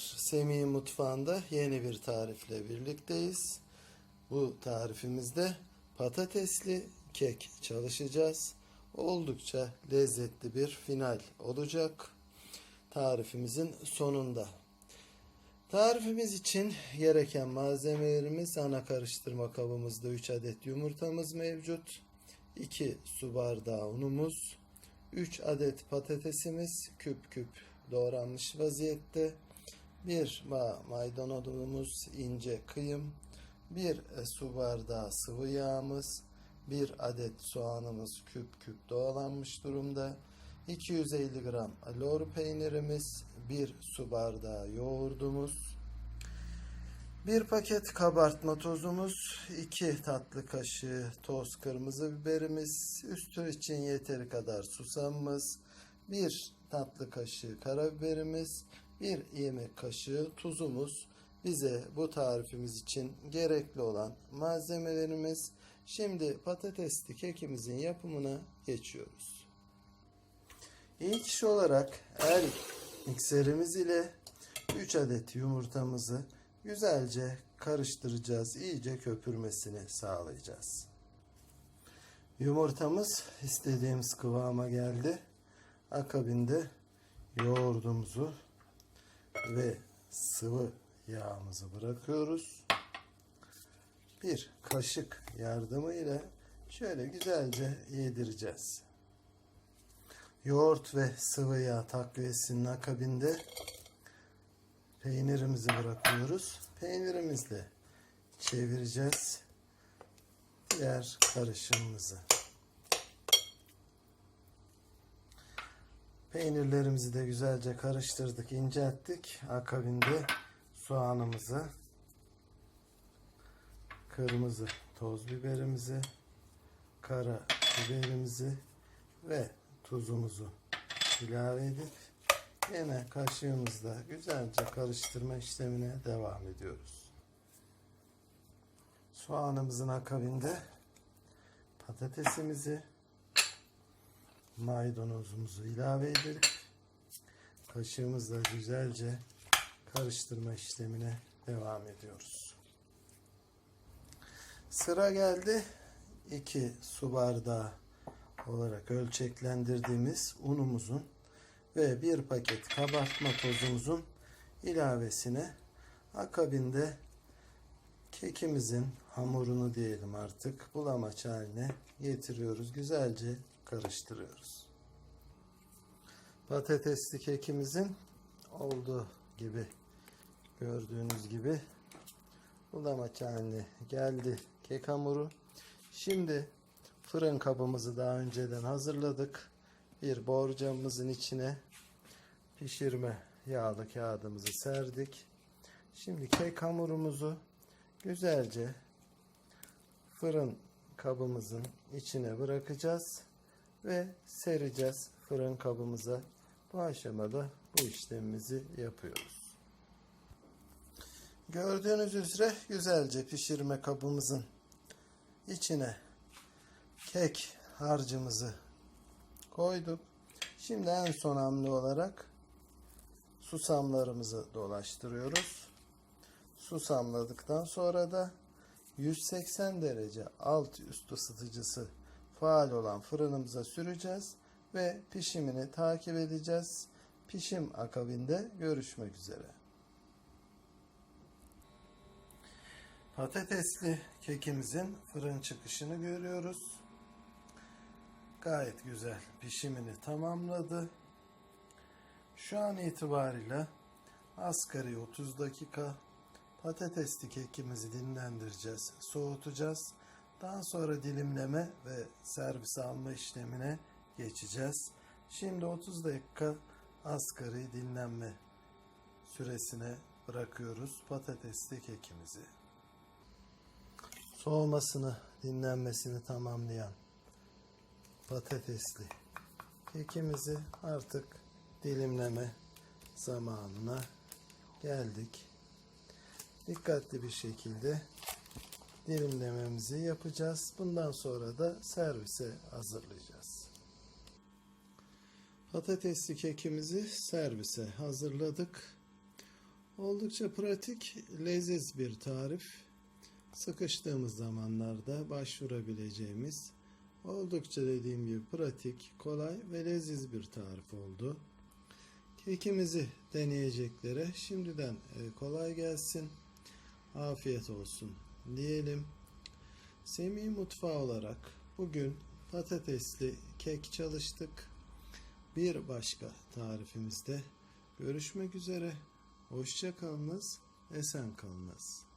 Merhabalar, Mutfağı'nda yeni bir tarifle birlikteyiz. Bu tarifimizde patatesli kek çalışacağız. Oldukça lezzetli bir final olacak tarifimizin sonunda. Tarifimiz için gereken malzemelerimiz ana karıştırma kabımızda 3 adet yumurtamız mevcut. 2 su bardağı unumuz, 3 adet patatesimiz küp küp doğranmış vaziyette. 1 maydanozumuz ince kıyım, 1 su bardağı sıvı yağımız, 1 adet soğanımız küp küp doğranmış durumda. 250 gram lor peynirimiz, 1 su bardağı yoğurdumuz, bir paket kabartma tozumuz, 2 tatlı kaşığı toz kırmızı biberimiz, üstü için yeteri kadar susamımız, 1 tatlı kaşığı karabiberimiz, 1 yemek kaşığı tuzumuz bize bu tarifimiz için gerekli olan malzemelerimiz. Şimdi patatesli kekimizin yapımına geçiyoruz. İlk iş olarak el mikserimiz ile 3 adet yumurtamızı güzelce karıştıracağız. İyice köpürmesini sağlayacağız. Yumurtamız istediğimiz kıvama geldi. Akabinde yoğurdumuzu ve sıvı yağımızı bırakıyoruz. Bir kaşık yardımıyla şöyle güzelce yedireceğiz. Yoğurt ve sıvı yağ takviyesinin akabinde peynirimizi bırakıyoruz. Peynirimizle çevireceğiz diğer karışımımızı. Peynirlerimizi de güzelce karıştırdık, incelttik. Akabinde soğanımızı, kırmızı toz biberimizi, kara biberimizi ve tuzumuzu ilave edip yine kaşığımızla güzelce karıştırma işlemine devam ediyoruz. Soğanımızın akabinde patatesimizi maydanozumuzu ilave edip kaşığımızla güzelce karıştırma işlemine devam ediyoruz. Sıra geldi 2 su bardağı olarak ölçeklendirdiğimiz unumuzun ve bir paket kabartma tozumuzun ilavesine akabinde kekimizin hamurunu diyelim artık bulamaç haline getiriyoruz. Güzelce karıştırıyoruz. Patatesli kekimizin olduğu gibi gördüğünüz gibi bulamaç haline geldi kek hamuru. Şimdi fırın kabımızı daha önceden hazırladık. Bir borcamımızın içine pişirme yağlı kağıdımızı serdik. Şimdi kek hamurumuzu güzelce fırın kabımızın içine bırakacağız ve sereceğiz fırın kabımıza. Bu aşamada bu işlemimizi yapıyoruz. Gördüğünüz üzere güzelce pişirme kabımızın içine kek harcımızı koyduk. Şimdi en son hamle olarak susamlarımızı dolaştırıyoruz. Susamladıktan sonra da 180 derece alt üst ısıtıcısı faal olan fırınımıza süreceğiz ve pişimini takip edeceğiz. Pişim akabinde görüşmek üzere. Patatesli kekimizin fırın çıkışını görüyoruz. Gayet güzel pişimini tamamladı. Şu an itibariyle asgari 30 dakika patatesli kekimizi dinlendireceğiz, soğutacağız. Daha sonra dilimleme ve servis alma işlemine geçeceğiz. Şimdi 30 dakika asgari dinlenme süresine bırakıyoruz patatesli kekimizi. Soğumasını, dinlenmesini tamamlayan patatesli kekimizi artık dilimleme zamanına geldik. Dikkatli bir şekilde dilimlememizi yapacağız. Bundan sonra da servise hazırlayacağız. Patatesli kekimizi servise hazırladık. Oldukça pratik, leziz bir tarif. Sıkıştığımız zamanlarda başvurabileceğimiz oldukça dediğim gibi pratik, kolay ve leziz bir tarif oldu. Kekimizi deneyeceklere şimdiden e, kolay gelsin, afiyet olsun diyelim. Semih Mutfağı olarak bugün patatesli kek çalıştık. Bir başka tarifimizde görüşmek üzere. Hoşça kalınız, esen kalınız.